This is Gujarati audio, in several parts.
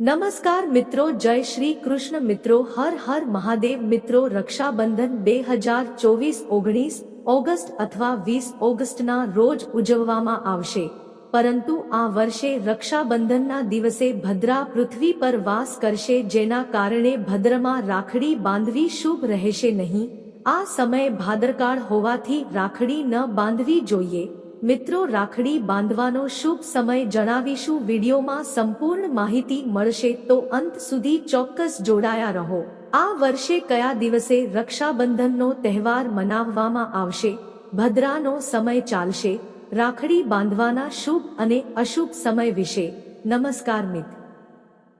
નમસ્કાર મિત્રો, જય શ્રી કૃષ્ણ મિત્રો, હર હર મહાદેવ મિત્રો, રક્ષાબંધન બે હજાર ચોવીસ ઓગણીસ ઓગસ્ટ અથવા વીસ ઓગસ્ટના રોજ ઉજવવામાં આવશે. પરંતુ આ વર્ષે રક્ષાબંધનના દિવસે ભદ્રા પૃથ્વી પર વાસ કરશે, જેના કારણે ભદ્રમાં રાખડી બાંધવી શુભ રહેશે નહીં. આ સમયે ભાદરકાળ હોવાથી રાખડી ન બાંધવી જોઈએ. મિત્રો, રાખડી બાંધવાનો શુભ સમય જણાવીશું. વિડીયોમાં સંપૂર્ણ માહિતી મળશે તો અંત સુધી ચોક્કસ જોડાયા રહો. આ વર્ષે કયા દિવસે રક્ષાબંધનનો તહેવાર મનાવવામાં આવશે? ભદ્રાનો સમય ચાલશે. રાખડી બાંધવાના શુભ અને અશુભ સમય વિશે. નમસ્કાર મિત્ર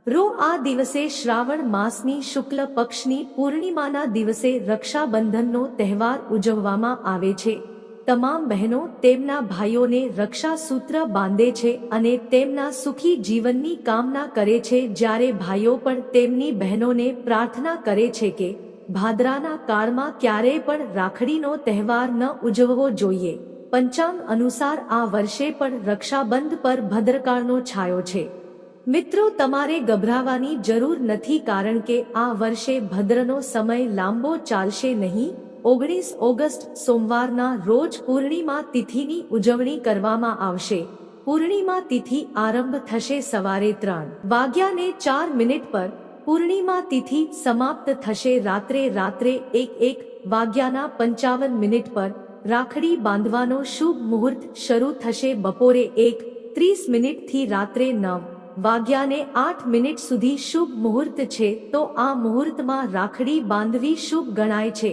રો, આ દિવસે શ્રાવણ માસની શુક્લ પક્ષની પૂર્ણિમાના દિવસે રક્ષાબંધનનો તહેવાર ઉજવવામાં આવે છે. તમામ બહેનો તેમના ભાઈઓને રક્ષાસૂત્ર બાંધે છે અને તેમના સુખી જીવનની કામના કરે છે જ્યારે ભાઈઓ પણ તેમની બહેનોને પ્રાર્થના કરે છે કે ભાદરાના કાળમાં ક્યારેય પણ રાખડીનો તહેવાર ન ઉજવવો જોઈએ. પંચાંગ અનુસાર આ વર્ષે પણ રક્ષાબંધ પર ભદ્રકાળનો છાયો છે. મિત્રો, તમારે ગભરાવાની જરૂર નથી કારણ કે આ વર્ષે ભદ્રનો સમય લાંબો ચાલશે નહીં. ઓગણીસ ઓગસ્ટ સોમવારના રોજ પૂર્ણિમા તિથિની ઉજવણી કરવામાં આવશે. પૂર્ણિમા તિથિ આરંભ થશે સવારે ત્રણ વાગ્યાને ચાર મિનિટ પર. પૂર્ણિમા તિથિ સમાપ્ત થશે રાત્રે રાત્રે એક એક વાગ્યાના પંચાવન મિનિટ પર. રાખડી બાંધવાનો શુભ મુહૂર્ત શરૂ થશે બપોરે એક ત્રીસ મિનિટથી રાત્રે નવ વાગ્યાને આઠ મિનિટ સુધી શુભ મુહૂર્ત છે તો આ મુહૂર્તમાં રાખડી બાંધવી શુભ ગણાય છે.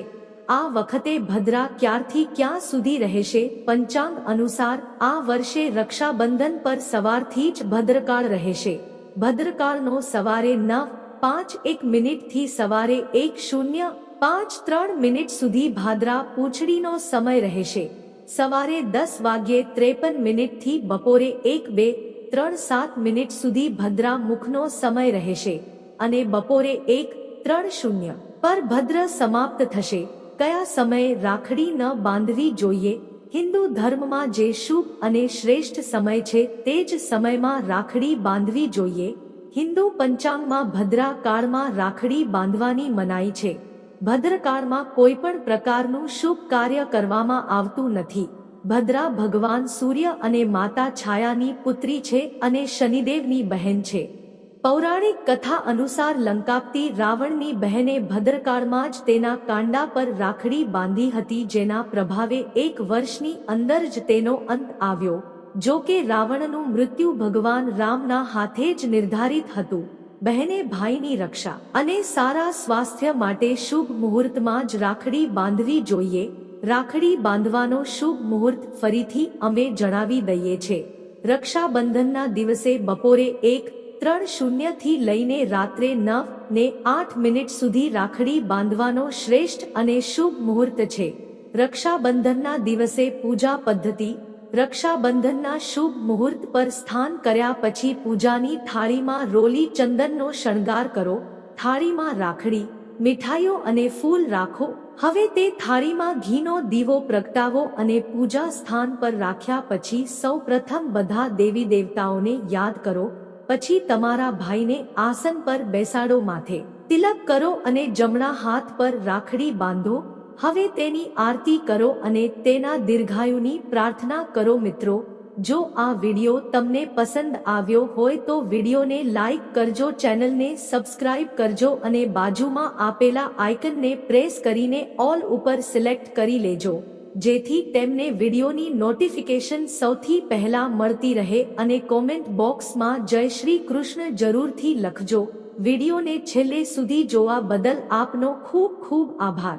આ વખતે ભદ્રા ક્યારથી ક્યાં સુધી રહેશે? પંચાંગ અનુસાર આ વર્ષે રક્ષાબંધન પર સવારથી જ ભદ્રકાળ રહેશે. ભદ્રકાળનો સવારે નવ, પાંચ, એક મિનિટથી સવારે એક શૂન્ય, પાંચ, ત્રણ મિનિટ સુધી ભાદરા પૂંછડીનો સમય રહેશે. સવારે દસ વાગ્યે ત્રેપન મિનિટથી બપોરે એક, બે, ત્રણ, સાત મિનિટ સુધી ભદ્રા મુખનો સમય રહેશે અને બપોરે એક, ત્રણ શૂન્ય પર ભદ્ર સમાપ્ત થશે. કયા સમયે રાખડી ન બાંધવી જોઈએ? હિન્દુ ધર્મમાં જે શુભ અને શ્રેષ્ઠ સમય છે, તે જ સમયમાં રાખડી બાંધવી જોઈએ. હિન્દુ પંચાંગમાં ભદ્રાકાળમાં રાખડી બાંધવાની મનાઈ છે. ભદ્રકાળમાં કોઈ પણ પ્રકારનું શુભ કાર્ય કરવામાં આવતું નથી. ભદ્રા ભગવાન સૂર્ય અને માતા છાયાની પુત્રી છે અને શનિદેવની બહેન છે. પૌરાણિક કથા અનુસાર લંકાપતી રાવણની બહેને ભદ્રકાળમાં જ તેના કાંડા પર રાખડી બાંધી હતી જેના પ્રભાવે એક વર્ષની અંદર જ તેનો અંત આવ્યો, જો કે રાવણનું મૃત્યુ ભગવાન રામના હાથે જ નિર્ધારિત હતું. બહેને ભાઈની રક્ષા અને સારા સ્વાસ્થ્ય માટે શુભ મુહૂર્તમાં જ રાખડી બાંધવી જોઈએ. રાખડી બાંધવાનો શુભ મુહૂર્ત ફરીથી અમે જણાવી દઈએ છે રક્ષાબંધનના દિવસે બપોરે એક ત્રણ શૂન્યથી લઈને રાત્રે નવ ને આઠ મિનિટ સુધી રાખડી બાંધવાનો શ્રેષ્ઠ અને શુભ મુહૂર્ત છે. રક્ષાબંધનના દિવસે પૂજા પદ્ધતિ, રક્ષાબંધનના શુભ મુહૂર્ત પર સ્થાન કર્યા પછી પૂજાની થાળીમાં રોલી ચંદનનો શણગાર કરો, થાળીમાં રાખડી, મીઠાઈઓ અને ફૂલ રાખો. હવે તે થાળીમાં ઘીનો દીવો પ્રગટાવો અને પૂજા સ્થાન પર રાખ્યા પછી સૌ પ્રથમ બધા દેવી દેવતાઓને યાદ કરો. પછી તમારા ભાઈને આસન પર બેસાડો માથે. તિલક કરો અને જમણા હાથ પર રાખડી બાંધો. હવે તેની આરતી કરો અને તેના દીર્ઘાયુની પ્રાર્થના કરો મિત્રો. જો આ વિડિયો તમને પસંદ આવ્યો હોય તો વિડિયોને લાઈક કરજો, ચેનલને સબસ્ક્રાઇબ કરજો અને બાજુમાં આપેલા આઇકનને પ્રેસ કરીને ઓલ ઉપર સિલેક્ટ કરી લેજો. જેથી તેમને વિડીયોની નોટિફિકેશન સૌથી પહેલા મળતી રહે અને કોમેન્ટ બોક્સમાં જય શ્રી કૃષ્ણ જરૂરથી લખજો. વિડીયોને છેલ્લે સુધી જોવા બદલ આપનો ખૂબ ખૂબ આભાર.